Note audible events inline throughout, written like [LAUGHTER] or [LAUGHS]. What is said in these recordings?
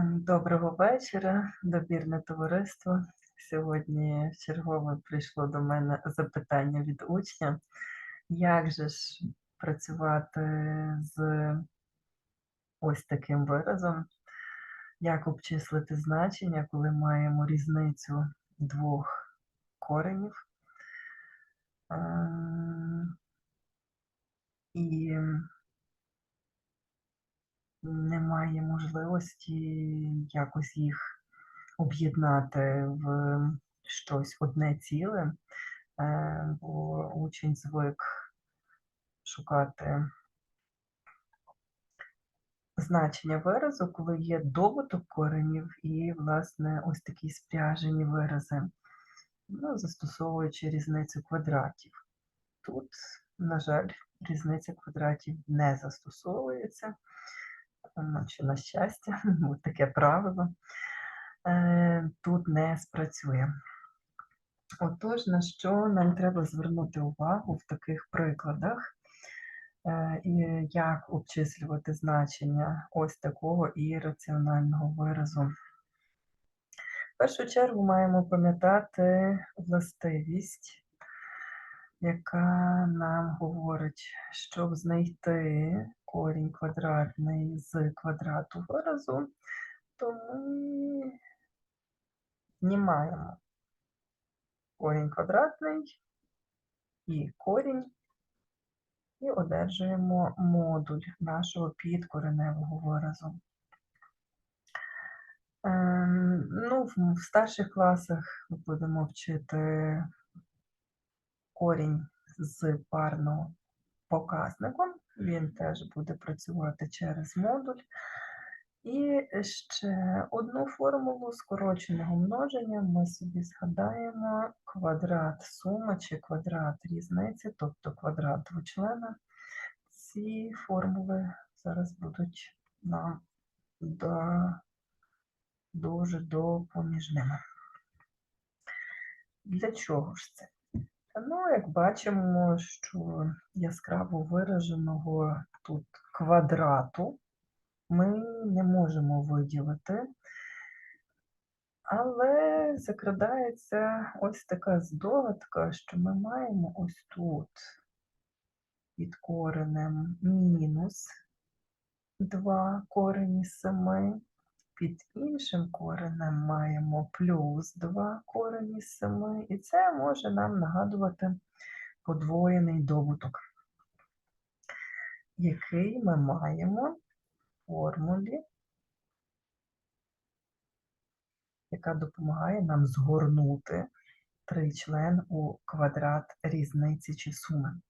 Доброго вечора, добірне товариство. Сьогодні чергове прийшло до мене запитання від учня. Як же ж працювати з ось таким виразом? Як обчислити значення, коли маємо різницю двох коренів? Ем, І немає можливості якось їх об'єднати в щось одне ціле, е, бо учень звик шукати значення виразу, коли є добуток коренів і, власне, ось такі спряжені вирази, ну, застосовуючи різницю квадратів. Тут, на жаль, різниця квадратів не застосовується чи на щастя, [LAUGHS] бо таке правило, е, тут не спрацює. Отож, на що нам треба звернути увагу в таких прикладах, е, і як обчислювати значення ось такого ірраціонального виразу. В першу чергу маємо пам'ятати властивість, яка нам говорить, щоб знайти корінь квадратний з квадрату виразу, то ми знімаємо корінь квадратний і корінь, і одержуємо модуль нашого підкореневого виразу. Ем, Ну, в старших класах ми будемо вчити корінь з парного показником. Він теж буде працювати через модуль. І ще одну формулу скороченого множення ми собі згадаємо квадрат суми чи квадрат різниці, тобто квадрат двочлена. Ці формули зараз будуть нам до, дуже допоміжними. Для чого ж це? Ну, як бачимо, що яскраво вираженого тут квадрату ми не можемо виділити, але закрадається ось така здогадка, що ми маємо ось тут під коренем мінус 2 корені 7, під іншим коренем маємо плюс 2 корені з 7, і це може нам нагадувати подвоєний добуток, який ми маємо в формулі, яка допомагає нам згорнути тричлен у квадрат різниці чи суми.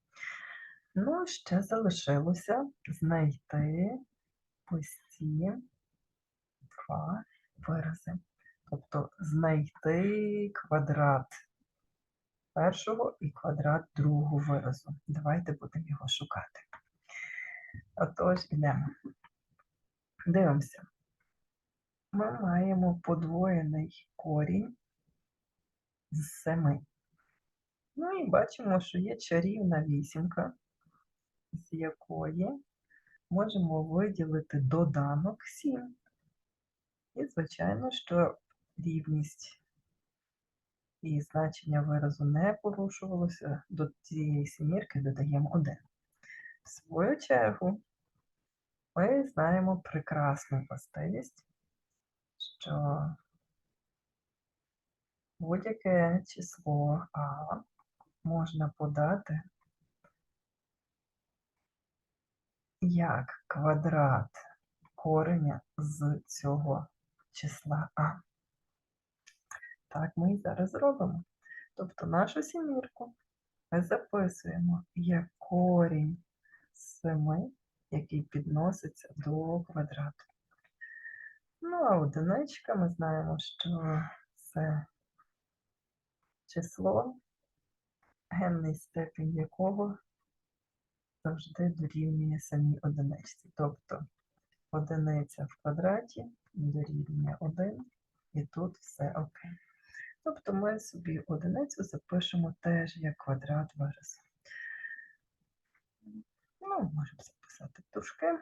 Ну, ще залишилося знайти ось ці два вирази. Тобто знайти квадрат першого і квадрат другого виразу. Давайте будемо його шукати. Отож, ідемо. Дивимося. Ми маємо подвоєний корінь з 7. Ну і бачимо, що є чарівна вісімка, з якої можемо виділити доданок 7. І, звичайно, що рівність і значення виразу не порушувалося, до цієї сімірки додаємо 1. В свою чергу, ми знаємо прекрасну властивість, що будь-яке число А можна подати як квадрат кореня з цього числа А. Так ми і зараз зробимо. Тобто нашу сімірку ми записуємо як корінь з 7, який підноситься до квадрату. Ну, а одиничка ми знаємо, що це число, генний степінь якого завжди дорівнює самій одиничці. Тобто одиниця в квадраті дорівнює 1, і тут все окей. Тобто ми собі одиницю запишемо теж як квадрат виразу. Ну, можемо записати дужки.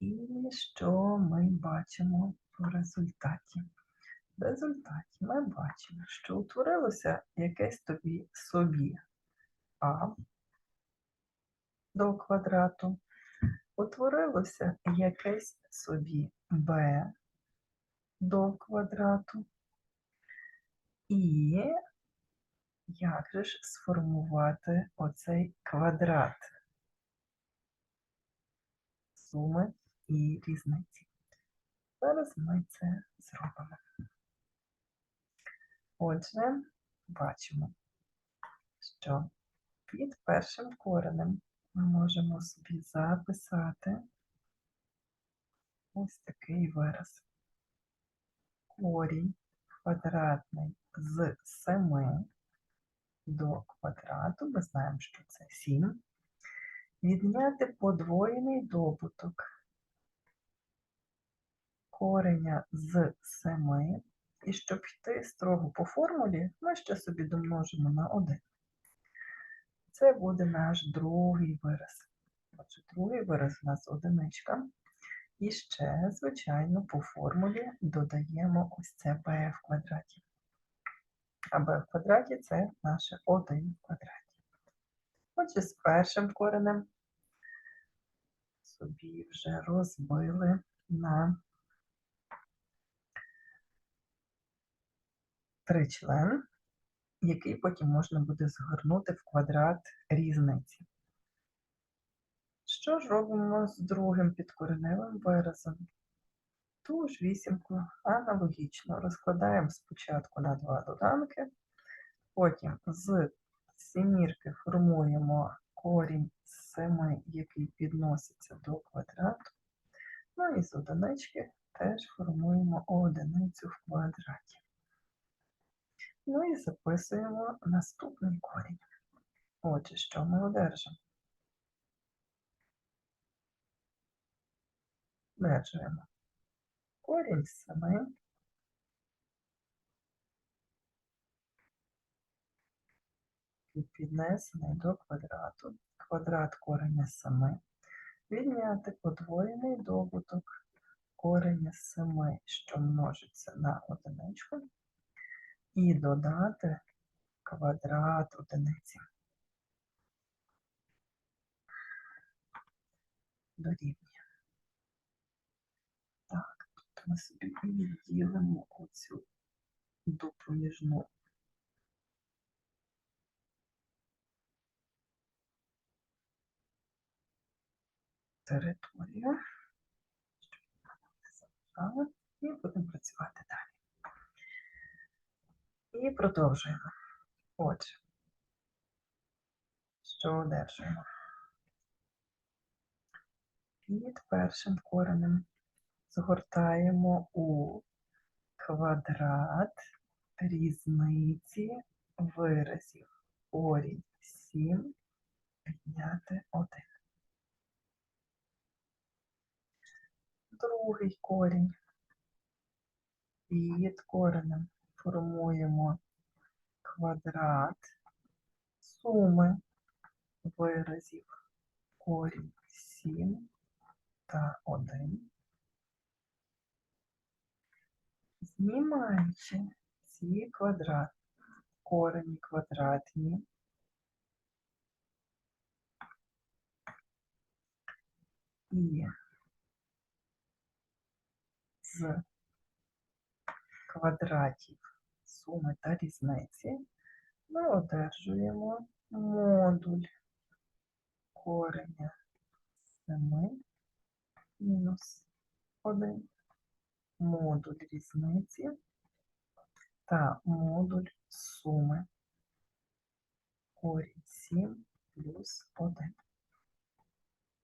І що ми бачимо в результаті? В результаті ми бачимо, що утворилося якесь тобі собі а до квадрату, утворилося якесь собі b до квадрату. І як же ж сформувати оцей квадрат суми і різниці? Зараз ми це зробимо. Отже, бачимо, що під першим коренем ми можемо собі записати ось такий вираз. Корінь квадратний з 7 до квадрату, ми знаємо, що це 7, відняти подвоєний добуток кореня з 7, і щоб йти строго по формулі, ми ще собі домножимо на 1. Це буде наш другий вираз. Отже, другий вираз у нас одиничка. І ще, звичайно, по формулі додаємо ось це b в квадраті. А b в квадраті це наше 1 в квадраті. Отже, з першим коренем собі вже розбили на тричлен, який потім можна буде згорнути в квадрат різниці. Що ж робимо з другим підкореневим виразом? Ту ж вісімку аналогічно розкладаємо спочатку на два доданки, потім з сімірки формуємо корінь з 7, який підноситься до квадрату, ну і з одинички теж формуємо одиницю в квадраті. Ну і записуємо наступний корінь. Отже, що ми одержимо? Одержуємо корінь 7 і піднесений до квадрату. Квадрат кореня з 7. Відняти подвоєний добуток кореня з 7, що множиться на одиничку, і додати квадрат одиниці. Дорівнює. Так, тут ми собі відділимо оцю допоміжну територію. щоб вона не заважала. І будемо працювати далі. І продовжуємо. Отже, що одержуємо? Під першим коренем згортаємо у квадрат різниці виразів. Корінь 7 відняти 1. Другий корінь. Під коренем формуємо квадрат суми виразів корінь 7 та 1. Знімаючи ці квадрат, корені квадратні, і з квадратів суми та різниці ми одержуємо модуль кореня 7 мінус 1, модуль різниці та модуль суми корінь 7 плюс 1.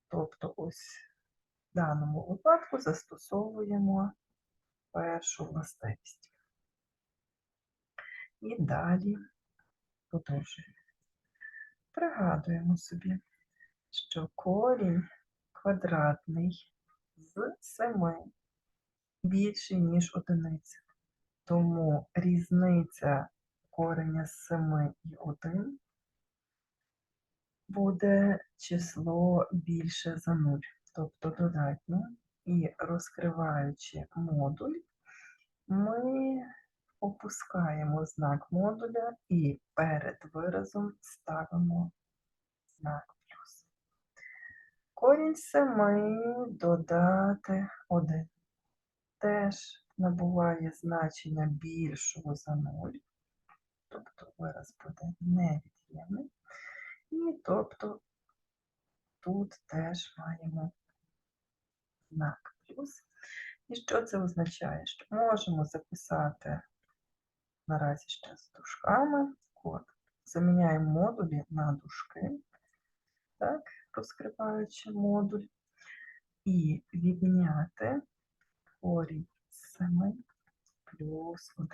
Тобто ось в даному випадку застосовуємо першу властивість. І далі продовжуємо. Пригадуємо собі, що корінь квадратний з 7 більший, ніж одиниця. Тому різниця кореня з 7 і 1 буде число більше за 0, тобто додатньо І розкриваючи модуль, ми опускаємо знак модуля і перед виразом ставимо знак плюс. Корінь семи додати 1 теж набуває значення більшого за 0, тобто вираз буде невід'ємний. І тобто тут теж маємо знак плюс. І що це означає? Що можемо записати наразі ще з дужками код. Заміняємо модулі на дужки, так, розкриваючи модуль, і відняти корінь 7 плюс 1.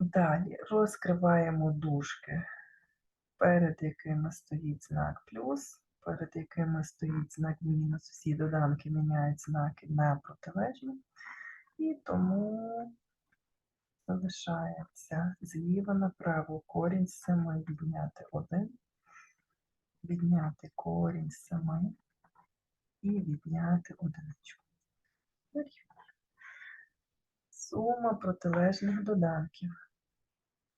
Далі розкриваємо дужки, перед якими стоїть знак плюс, перед якими стоїть знак мінус. Всі доданки міняють знаки на протилежні. І тому залишається зліва направо корінь з 7 відняти 1, відняти корінь з 7 і відняти одиничку. Сума протилежних доданків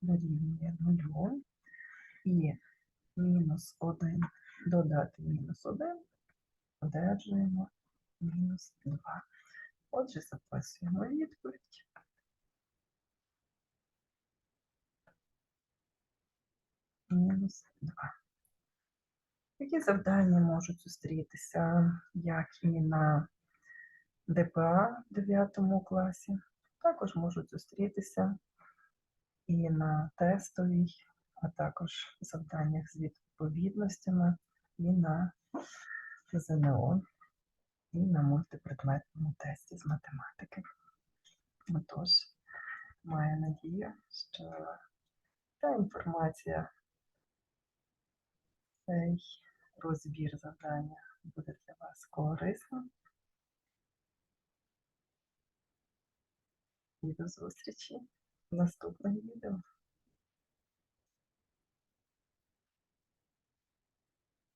дорівнює 0 і мінус 1 додати мінус 1 одержуємо мінус 2. Отже, записуємо відповідь. Мінус 2. Такі завдання можуть зустрітися як і на ДПА в 9 класі, також можуть зустрітися і на тестовій, а також завданнях з відповідностями, і на ЗНО, і на мультипредметному тесті з математики. Отож, маю надію, що та інформація, цей розбір завдання буде для вас корисним. І до зустрічі в наступних відео.